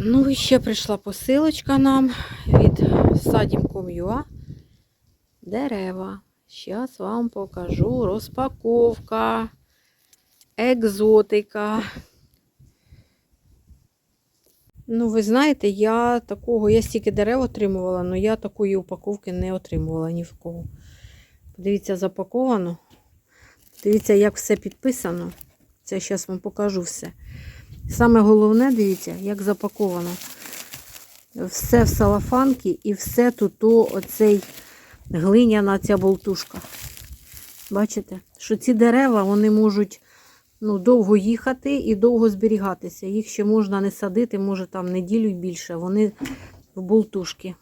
Ну і ще прийшла посилочка нам від Садім.com.ua. Дерева. Зараз вам покажу розпаковка, екзотика. Ну, ви знаєте, я такого, я стільки дерев отримувала, але я такої упаковки не отримувала ні в кого. Подивіться, запаковано. Дивіться, як все підписано. Це зараз вам покажу все. Саме головне, дивіться, як запаковано. Все в салафанки і все тут оцей глиняна ця болтушка. Бачите, що ці дерева вони можуть ну, довго їхати і довго зберігатися. Їх ще можна не садити, може там неділю більше. Вони в болтушки.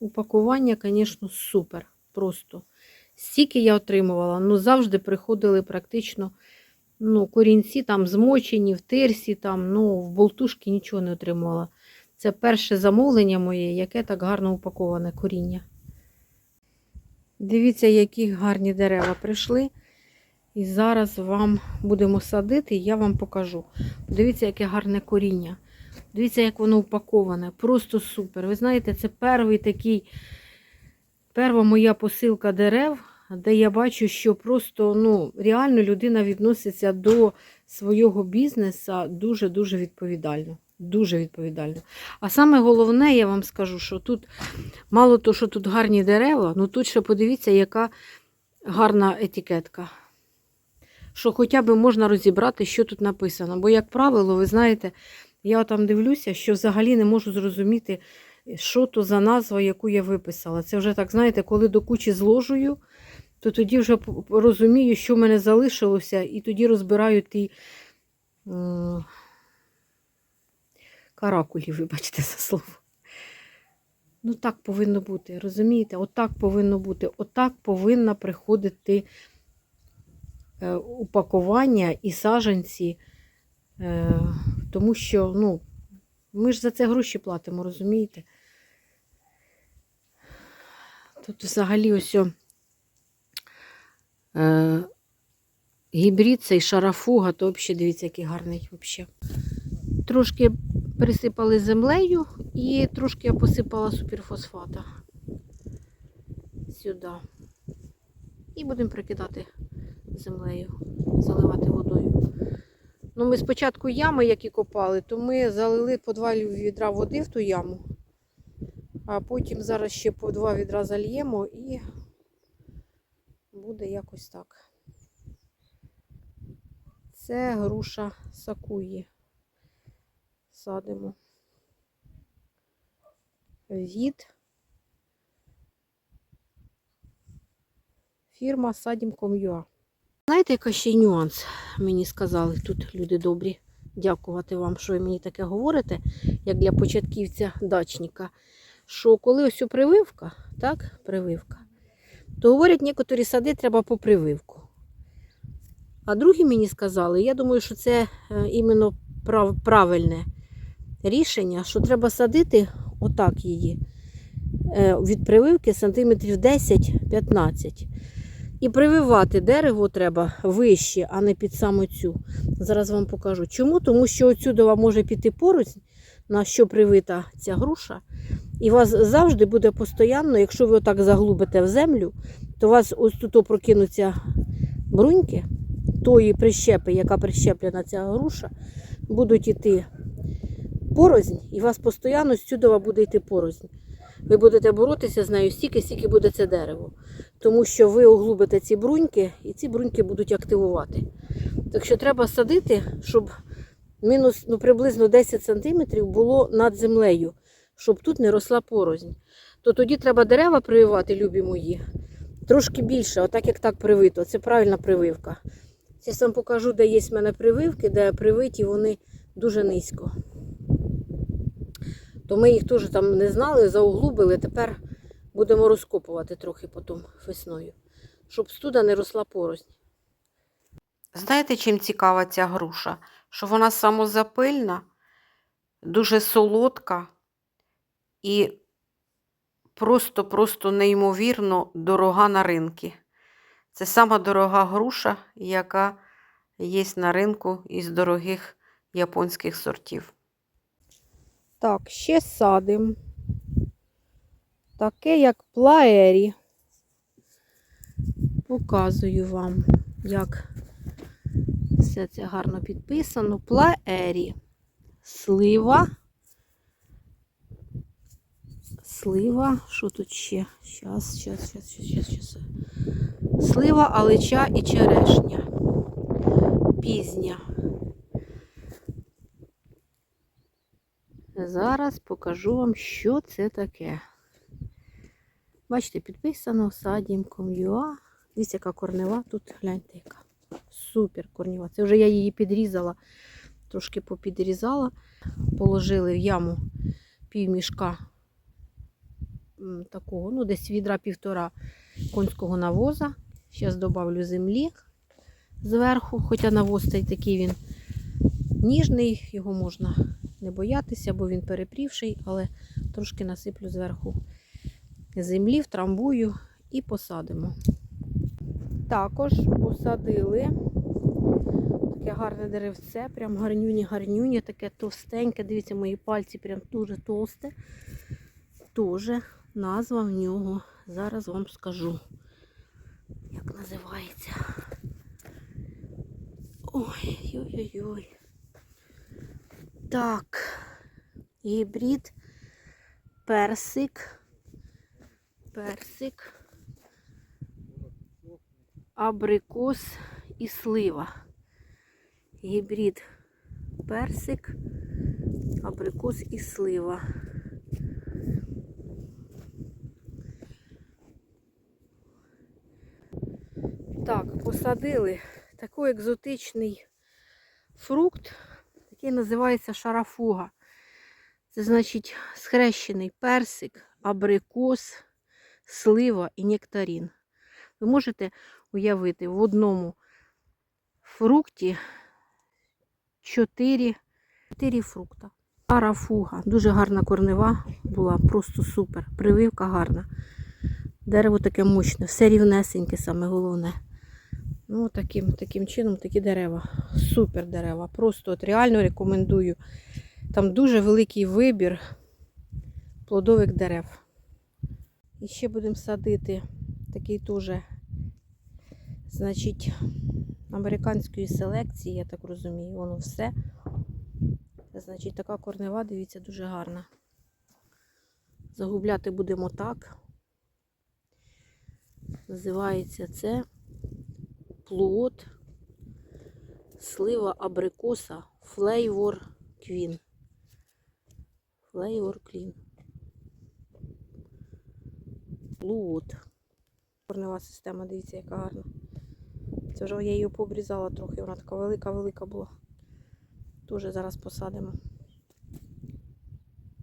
Упакування, звісно, супер. Просто. Стільки я отримувала, ну завжди приходили практично ну, корінці там змочені, в тирсі, там, ну, в болтушки нічого не отримувала. Це перше замовлення моє, яке так гарно упаковане коріння. Дивіться, які гарні дерева прийшли. І зараз вам будемо садити, і я вам покажу. Дивіться, яке гарне коріння. Дивіться, як воно упаковане. Просто супер. Ви знаєте, це перший такий, перша моя посилка дерев, де я бачу, що просто ну, реально людина відноситься до свого бізнесу дуже-дуже відповідально. Дуже відповідально. А саме головне, я вам скажу, що тут мало того, що тут гарні дерева, ну тут ще подивіться, яка гарна етикетка. Що хоча б можна розібрати, що тут написано. Бо, як правило, ви знаєте, я там дивлюся, що взагалі не можу зрозуміти, що то за назва, яку я виписала. Це вже так, знаєте, коли до кучі зложую, то тоді вже розумію, що в мене залишилося, і тоді розбираю ті м, каракулі, вибачте за слово. Ну, так повинно бути, розумієте? Отак повинно бути. Отак повинна приходити е, упакування і саженці, е, тому що, ну, ми ж за це гроші платимо, розумієте? Тут взагалі ось о, е, гібрид цей шарафуга, то взагалі дивіться, який гарний взагалі. Трошки присипали землею і трошки я посипала суперфосфата сюди. І будемо прикидати землею, заливати водою. Ну, ми спочатку ями, які копали, то ми залили по два відра води в ту яму, а потім зараз ще по два відра зальємо і буде якось так. Це груша сакуї. Садимо. Від фірма Sadim.com.ua. Знаєте, який ще нюанс мені сказали тут люди добрі. Дякувати вам, що ви мені таке говорите, як для початківця дачника. Що коли ось у прививка, так, прививка, то говорять, некоторі сади треба по прививку. А другі мені сказали, я думаю, що це е, іменно прав, правильне рішення, що треба садити отак її е, від прививки сантиметрів 10-15. І прививати дерево треба вище, а не під саму цю. Зараз вам покажу. Чому? Тому що отсюди може піти поруч, на що привита ця груша. І вас завжди буде постійно, якщо ви отак заглубите в землю, то у вас ось тут прокинуться бруньки, тої прищепи, яка прищеплена ця груша, будуть йти порознь, і у вас постійно сюди буде йти порознь. Ви будете боротися з нею стільки, стільки буде це дерево. Тому що ви оглубите ці бруньки, і ці бруньки будуть активувати. Так що треба садити, щоб мінус ну, приблизно 10 см було над землею, щоб тут не росла порознь. То тоді треба дерева прививати, любі мої, трошки більше, отак як так привито. Це правильна прививка. Зараз вам покажу, де є в мене прививки, де привиті вони дуже низько. То ми їх теж там не знали, зауглубили. Тепер будемо розкопувати трохи потім весною, щоб студа не росла порознь. Знаєте, чим цікава ця груша? Що вона самозапильна, дуже солодка і просто-просто неймовірно дорога на ринки. Це сама дорога груша, яка є на ринку із дорогих японських сортів. Так, ще садим. Таке, як плаері. Показую вам, як все це гарно підписано. Плаері. Слива. Слива. Що тут ще? Щас, щас, щас, щас, щас. Слива, алича і черешня. Пізня. Зараз покажу вам, що це таке. Бачите, підписано садімком ЮА. Дивіться, яка корнева. Тут гляньте, яка. Супер корнева. Це вже я її підрізала, трошки попідрізала. Положили в яму півмішка м, такого, ну, десь відра півтора конського навоза. Зараз додавлю землі зверху, хоча навоз такий він ніжний, його можна не боятися, бо він перепрівший, але трошки насиплю зверху землі, втрамбую і посадимо. Також посадили таке гарне деревце, прям гарнюні-гарнюні, таке товстеньке. Дивіться, мої пальці прям дуже товсте. Тоже назва в нього. Зараз вам скажу, як називається. Ой-ой-ой. Так, гібрид, персик, персик, абрикос і слива. Гібрид, персик, абрикос і слива. Так, посадили такий екзотичний фрукт, який називається шарафуга. Це значить схрещений персик, абрикос, слива і нектарин. Ви можете уявити в одному фрукті 4, 4 фрукта. Шарафуга. Дуже гарна корнева була, просто супер. Прививка гарна. Дерево таке мощне, все рівнесеньке, саме головне. Ну, таким, таким чином такі дерева. Супер дерева. Просто от реально рекомендую. Там дуже великий вибір плодових дерев. І ще будемо садити такий теж, значить, американської селекції, я так розумію, воно все. Значить, така корнева, дивіться, дуже гарна. Загубляти будемо так. Називається це плод слива абрикоса Flavor Queen. Flavor Queen. Плод. Корнева система, дивіться, яка гарна. Це вже я її побрізала трохи, вона така велика-велика була. Дуже зараз посадимо.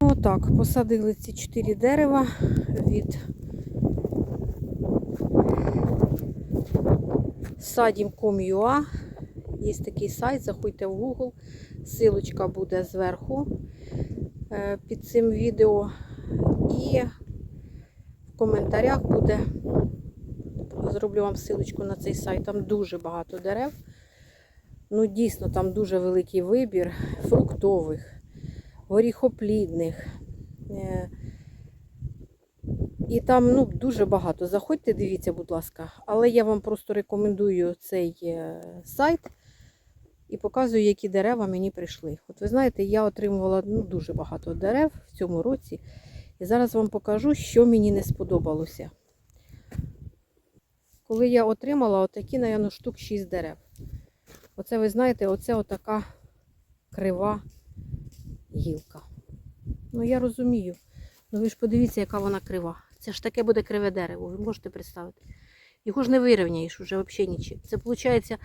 Отак, посадили ці чотири дерева від Sadim.com.ua. Є такий сайт, заходьте в Google. Силочка буде зверху е, під цим відео. І в коментарях буде. Зроблю вам силочку на цей сайт. Там дуже багато дерев. Ну, дійсно, там дуже великий вибір фруктових, горіхоплідних. І там ну, дуже багато. Заходьте, дивіться, будь ласка. Але я вам просто рекомендую цей е, сайт і показую, які дерева мені прийшли. От ви знаєте, я отримувала ну, дуже багато дерев в цьому році. І зараз вам покажу, що мені не сподобалося. Коли я отримала отакі, наверное, штук 6 дерев. Оце, ви знаєте, оце отака крива гілка. Ну, я розумію. Ну ви ж подивіться, яка вона крива. Це ж таке буде криве дерево, ви можете представити. Його ж не вирівняєш уже взагалі нічим. Це виходить,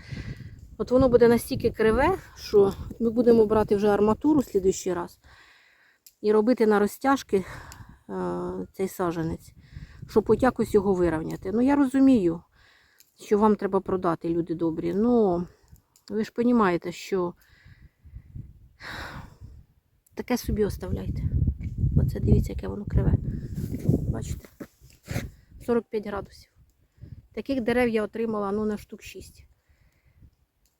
от воно буде настільки криве, що ми будемо брати вже арматуру в слідуючий раз і робити на розтяжки е, цей саженець, щоб хоч якось його вирівняти. Ну, я розумію, що вам треба продати, люди добрі. Ну, ви ж розумієте, що таке собі оставляйте. Оце дивіться, яке воно криве. Бачите? 45 градусів. Таких дерев я отримала ну, на штук 6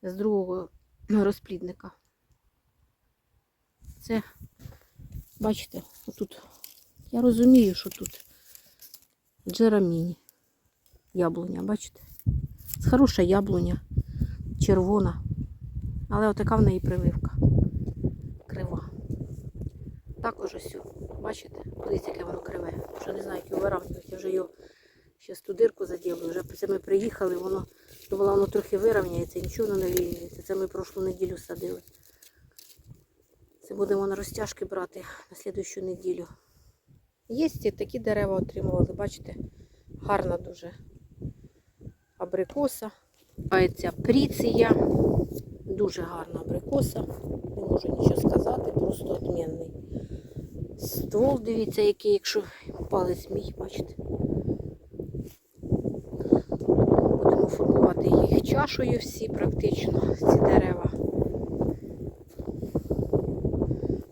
з другого розплідника. Це Бачите, отут. Я розумію, що тут джераміні. Яблуня, бачите? Хороша яблуня, червона. Але отака в неї прививка. Крива. Також ось, бачите, подивіться, яке воно криве. Вже не знаю, як його виравнювати. Я вже його ще ту дирку заділю. Вже це ми приїхали, воно думала, воно трохи вирівняється, нічого воно не вирівняється. Це ми прошлу неділю садили. Це будемо на розтяжки брати на слідущу неділю. Є такі дерева отримували, бачите? Гарна дуже абрикоса. Називається пріція. Дуже гарна абрикоса. Не можу нічого сказати, просто відмінний. Ствол, дивіться, який, якщо палець мій, бачите. Будемо формувати їх чашою всі практично, ці дерева.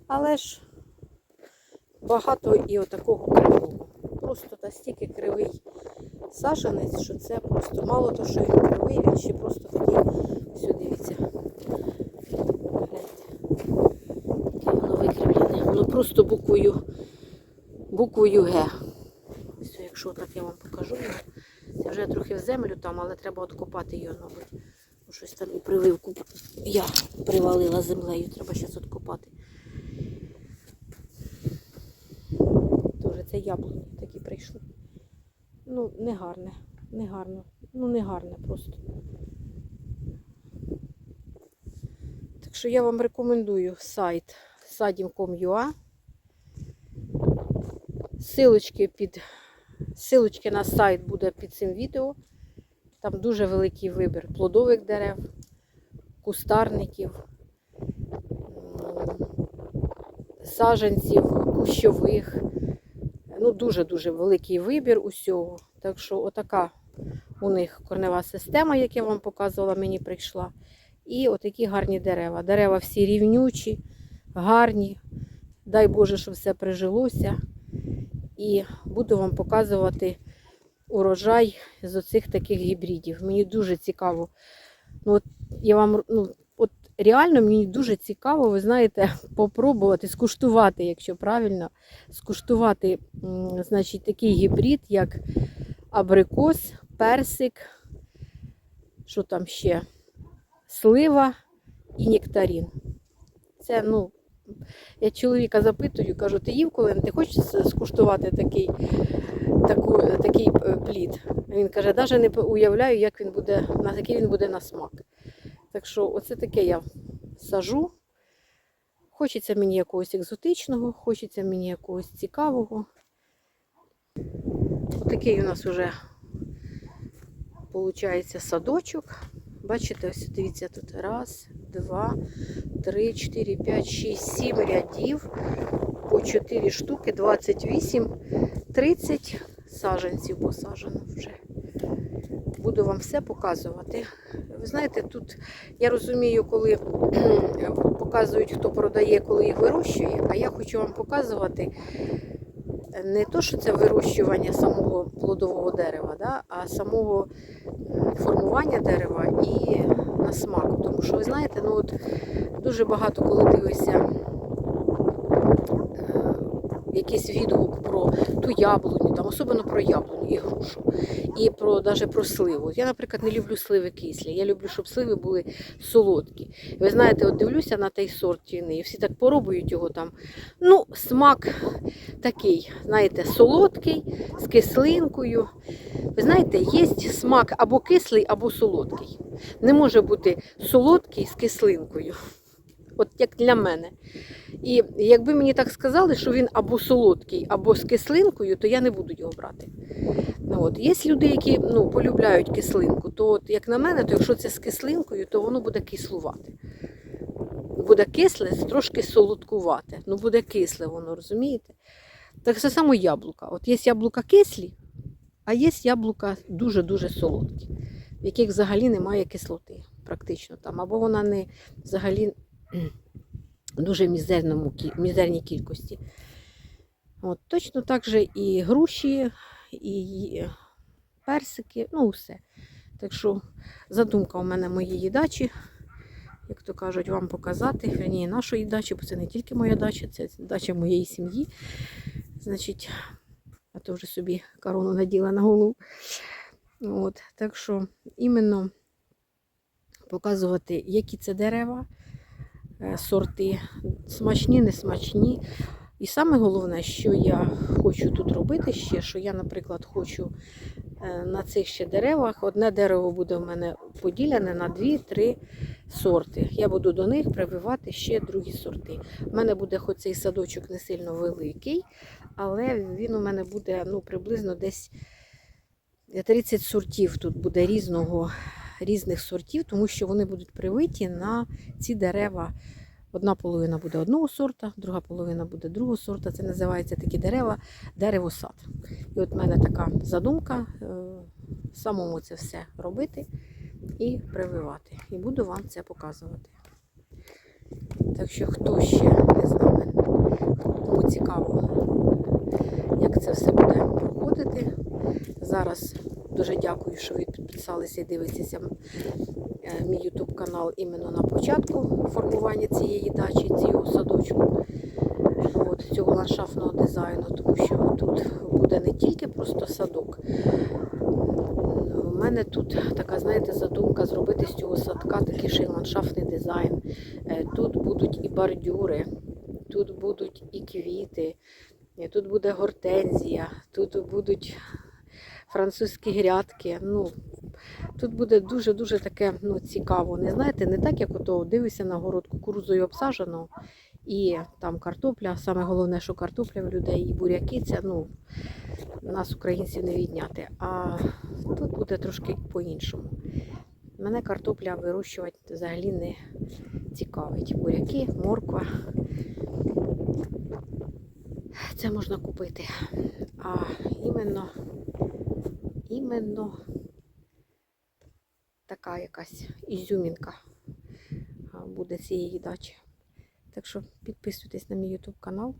Але ж багато і отакого кривого. Просто настільки кривий саженець, що це просто мало того, що він кривий, він ще просто такий, все, дивіться. Гляньте. Яке воно викривлене. Воно просто буквою, буквою Г. Ось, якщо так я вам покажу. Це вже трохи в землю там, але треба откопати його, мабуть. Щось там і прививку я привалила землею, треба зараз откопати. Тоже це яблуні такі прийшли. Ну, не гарне, не гарно. Ну, не гарне просто. Так що я вам рекомендую сайт sadim.com.ua. Силочки під Силочки на сайт буде під цим відео. Там дуже великий вибір плодових дерев, кустарників, м, саджанців, кущових. Ну, дуже-дуже великий вибір усього. Так що отака у них корнева система, як я вам показувала, мені прийшла. І отакі гарні дерева. Дерева всі рівнючі, гарні. Дай Боже, щоб все прижилося. І буду вам показувати урожай з оцих таких гібридів. Мені дуже цікаво. Ну, от я вам, ну, от реально мені дуже цікаво, ви знаєте, попробувати, скуштувати, якщо правильно, скуштувати, значить, такий гібрид, як абрикос, персик, що там ще? Слива і нектарин. Це, ну, я чоловіка запитую, кажу, ти їв коли ти хочеш скуштувати такий, таку, такий е, плід? Він каже, навіть не уявляю, як він буде, на який він буде на смак. Так що оце таке я сажу. Хочеться мені якогось екзотичного, хочеться мені якогось цікавого. Отакий у нас вже виходить садочок. Бачите, ось дивіться, тут раз, два, три, чотири, п'ять, шість, сім рядів. По 4 штуки, 28, 30 саджанців посаджено вже. Буду вам все показувати. Ви знаєте, тут я розумію, коли показують, хто продає, коли їх вирощує, а я хочу вам показувати не то, що це вирощування самого плодового дерева, да, а самого формування дерева і на смак. Тому що ви знаєте, ну от дуже багато, коли дивишся якийсь відгук про ту яблуню, там, особливо про яблуню і грушу, і про навіть про сливу. Я, наприклад, не люблю сливи кислі. Я люблю, щоб сливи були солодкі. Ви знаєте, от дивлюся на той сорт тіни, і всі так поробують його там. Ну, смак такий, знаєте, солодкий, з кислинкою. Ви знаєте, є смак або кислий, або солодкий. Не може бути солодкий з кислинкою. От як для мене. І якби мені так сказали, що він або солодкий, або з кислинкою, то я не буду його брати. Ну, От. Є люди, які ну, полюбляють кислинку, то от, як на мене, то якщо це з кислинкою, то воно буде кислувати. Буде кисле, трошки солодкувате. Ну буде кисле воно, розумієте? Так само яблука. От є яблука кислі, а є яблука дуже-дуже солодкі, в яких взагалі немає кислоти. Практично там. Або вона не взагалі дуже мізерному, мізерній кількості. От, точно так же і груші, і персики, ну все. Так що задумка у мене моєї дачі. як то кажуть, вам показати. Верні, нашої дачі, бо це не тільки моя дача, це дача моєї сім'ї. Значить, а то вже собі корону наділа на голову. От, так що іменно показувати, які це дерева, сорти, смачні, не смачні. І саме головне, що я хочу тут робити ще, що я, наприклад, хочу е, на цих ще деревах. Одне дерево буде в мене поділене на 2-3 сорти. Я буду до них прививати ще другі сорти. У мене буде хоч цей садочок не сильно великий, але він у мене буде ну, приблизно десь 30 сортів тут буде різного, різних сортів, тому що вони будуть привиті на ці дерева. Одна половина буде одного сорта, друга половина буде другого сорта. Це називається такі дерева, деревосад. І от в мене така задумка е, самому це все робити і прививати. І буду вам це показувати. Так що, хто ще не з нами, кому цікаво, як це все буде проходити. Зараз дуже дякую, що ви підписалися і дивитеся е, мій YouTube канал іменно на початку формування цієї дачі, цього садочку, от, цього ландшафтного дизайну, тому що тут буде не тільки просто садок. У мене тут така, знаєте, задумка зробити з цього садка такий ще й ландшафтний дизайн. Е, Тут будуть і бордюри, тут будуть і квіти, тут буде гортензія, тут будуть французькі грядки. Ну, тут буде дуже-дуже таке ну, цікаво. Не знаєте, не так, як ото дивишся на город кукурузою обсаджено, і там картопля. Саме головне, що картопля в людей і буряки, це ну, нас, українців, не відняти. А тут буде трошки по-іншому. Мене картопля вирощувати взагалі не цікавить. Буряки, морква. Це можна купити. А іменно, іменно така якась ізюмінка буде цієї дачі. Так що підписуйтесь на мій YouTube канал.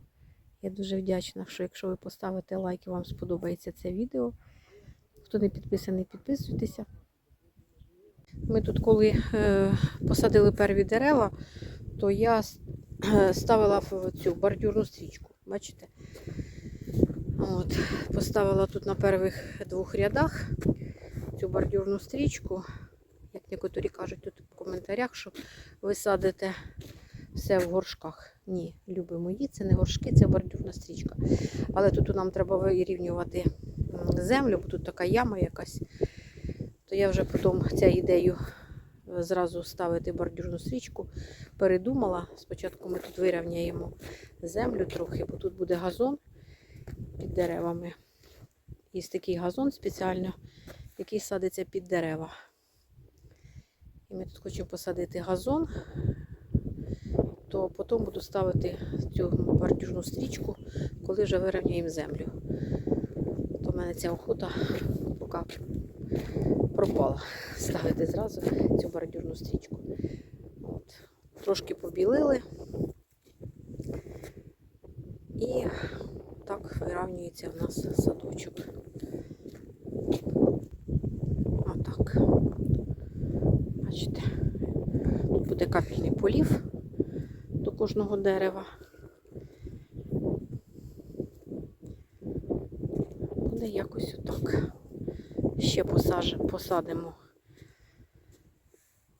Я дуже вдячна, що якщо ви поставите лайк і вам сподобається це відео. Хто не підписаний, підписуйтеся. Ми тут, коли е, посадили перві дерева, то я ставила цю бордюрну стрічку. Бачите? От, поставила тут на перших двох рядах цю бордюрну стрічку. Як некоторі кажуть тут в коментарях, що ви садите все в горшках. Ні, любі мої, це не горшки, це бордюрна стрічка. Але тут нам треба вирівнювати землю, бо тут така яма якась. То я вже потім ця ідею е, зразу ставити бордюрну стрічку передумала. Спочатку ми тут вирівняємо землю трохи, бо тут буде газон під деревами. Є такий газон спеціально, який садиться під дерева. І ми тут хочемо посадити газон, то потім буду ставити цю бордюрну стрічку, коли вже вирівняємо землю. То в мене ця охота поки пропала. Ставити зразу цю бордюрну стрічку. От. Трошки побілили. І вирівнюється в нас садочок. Отак. Бачите, тут буде капельний полів до кожного дерева. Буде якось отак. Ще посадимо.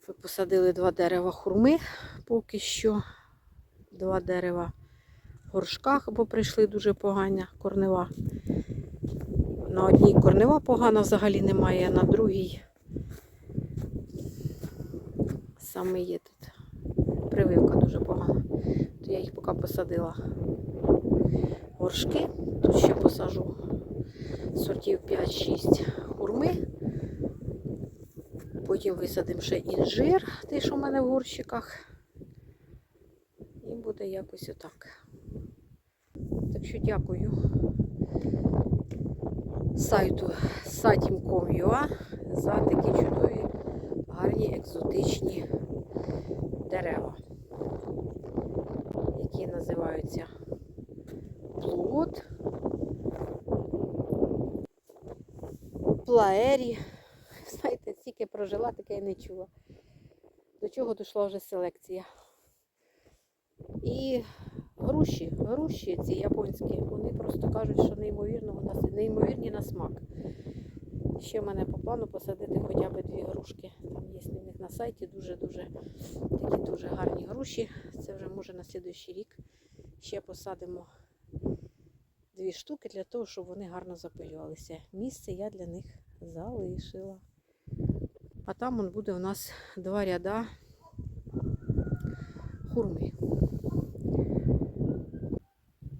Ви посадили два дерева хурми поки що. Два дерева горшках, бо прийшли дуже погані корнева. На одній корнева погана взагалі немає, а на другій саме є тут прививка дуже погана. То я їх поки посадила горшки. Тут ще посажу сортів 5-6 хурми. Потім висадимо ще інжир, той, що в мене в горщиках. І буде якось отак. Так що дякую сайту satim.com.ua за такі чудові, гарні, екзотичні дерева, які називаються плод, плаері. Знаєте, тільки прожила, таке і не чула. До чого дійшла вже селекція. І груші, груші ці японські, вони просто кажуть, що неймовірного на- неймовірні на смак. Ще в мене по плану посадити хоча б дві грушки. Там є в них на сайті дуже-дуже такі дуже гарні груші. Це вже може на слідуючий рік ще посадимо дві штуки для того, щоб вони гарно запилювалися. Місце я для них залишила. А там он буде у нас два ряда хурми.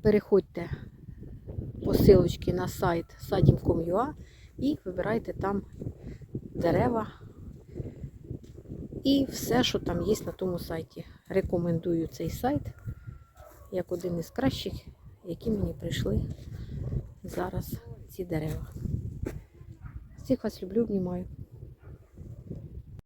Переходьте по силочці на сайт sadim.com.ua і вибирайте там дерева і все, що там є на тому сайті. Рекомендую цей сайт як один із кращих, які мені прийшли зараз ці дерева. Всіх вас люблю, обнімаю.